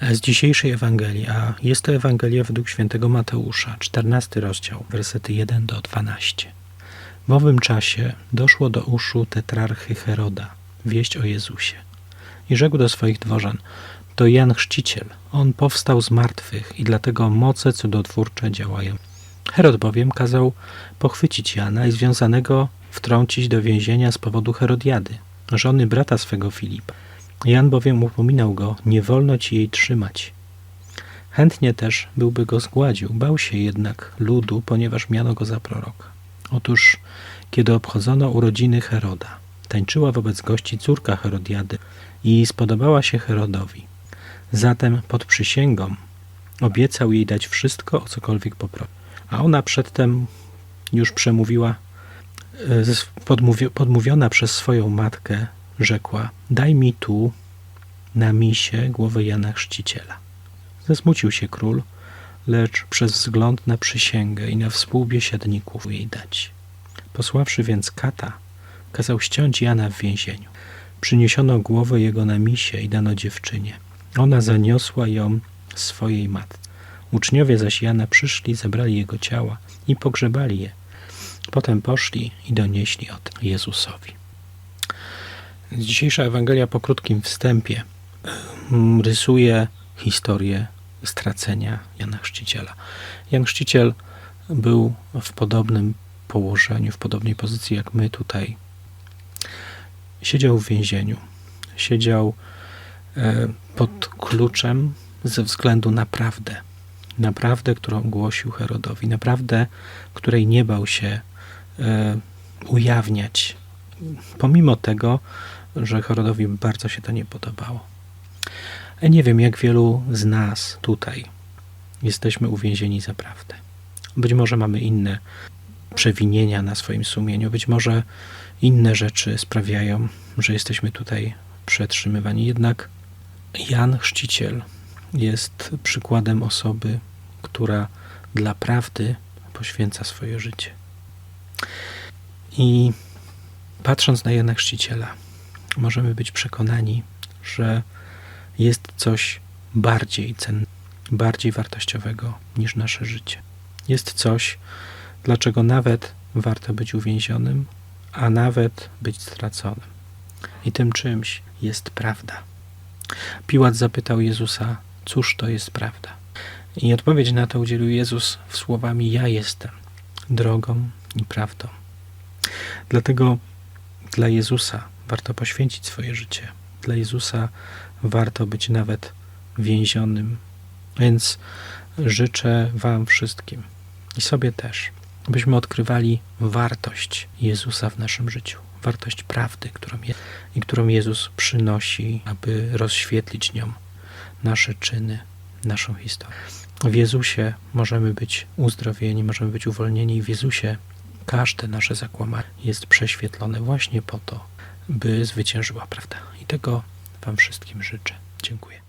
z dzisiejszej Ewangelii, a jest to Ewangelia według świętego Mateusza, 14 rozdział, wersety 1 do 12. W owym czasie doszło do uszu tetrarchy Heroda wieść o Jezusie i rzekł do swoich dworzan, to Jan Chrzciciel, on powstał z martwych i dlatego moce cudotwórcze działają. Herod bowiem kazał pochwycić Jana i związanego wtrącić do więzienia z powodu Herodiady, żony brata swego Filipa. Jan bowiem upominał go, nie wolno ci jej trzymać. Chętnie też byłby go zgładził, bał się jednak ludu, ponieważ miano go za proroka. Otóż, kiedy obchodzono urodziny Heroda, tańczyła wobec gości córka Herodiady i spodobała się Herodowi. Zatem pod przysięgą obiecał jej dać wszystko, o cokolwiek poprosi. A ona przedtem już przemówiła, e, podmówi, podmówiona przez swoją matkę, rzekła: Daj mi tu na misie głowę Jana Chrzciciela. Zesmucił się król, lecz przez wzgląd na przysięgę i na współbiesiadników jej dać. Posławszy więc kata, kazał ściąć Jana w więzieniu. Przyniesiono głowę jego na misie i dano dziewczynie. Ona zaniosła ją swojej matce. Uczniowie zaś Jana przyszli, zebrali jego ciała i pogrzebali je. Potem poszli i donieśli o tym Jezusowi. Dzisiejsza Ewangelia po krótkim wstępie mm, rysuje historię stracenia Jana Chrzciciela. Jan Chrzciciel był w podobnym położeniu, w podobnej pozycji jak my tutaj. Siedział w więzieniu. Siedział e, pod kluczem ze względu na prawdę. Na prawdę, którą głosił Herodowi. Na prawdę, której nie bał się e, ujawniać. Pomimo tego, że Herodowi bardzo się to nie podobało. Nie wiem, jak wielu z nas tutaj jesteśmy uwięzieni za prawdę. Być może mamy inne przewinienia na swoim sumieniu, być może inne rzeczy sprawiają, że jesteśmy tutaj przetrzymywani. Jednak Jan Chrzciciel jest przykładem osoby, która dla prawdy poświęca swoje życie. I patrząc na Jana Chrzciciela, możemy być przekonani, że jest coś bardziej cennego, bardziej wartościowego niż nasze życie. Jest coś, dlaczego nawet warto być uwięzionym, a nawet być straconym. I tym czymś jest prawda. Piłat zapytał Jezusa, cóż to jest prawda? I odpowiedź na to udzielił Jezus w słowami: Ja jestem drogą i prawdą. Dlatego dla Jezusa warto poświęcić swoje życie. Dla Jezusa warto być nawet więzionym. Więc życzę Wam wszystkim i sobie też, byśmy odkrywali wartość Jezusa w naszym życiu, wartość prawdy, którą jest i którą Jezus przynosi, aby rozświetlić nią nasze czyny, naszą historię. W Jezusie możemy być uzdrowieni, możemy być uwolnieni. W Jezusie każde nasze zakłamanie jest prześwietlone właśnie po to, by zwyciężyła prawda. I tego Wam wszystkim życzę. Dziękuję.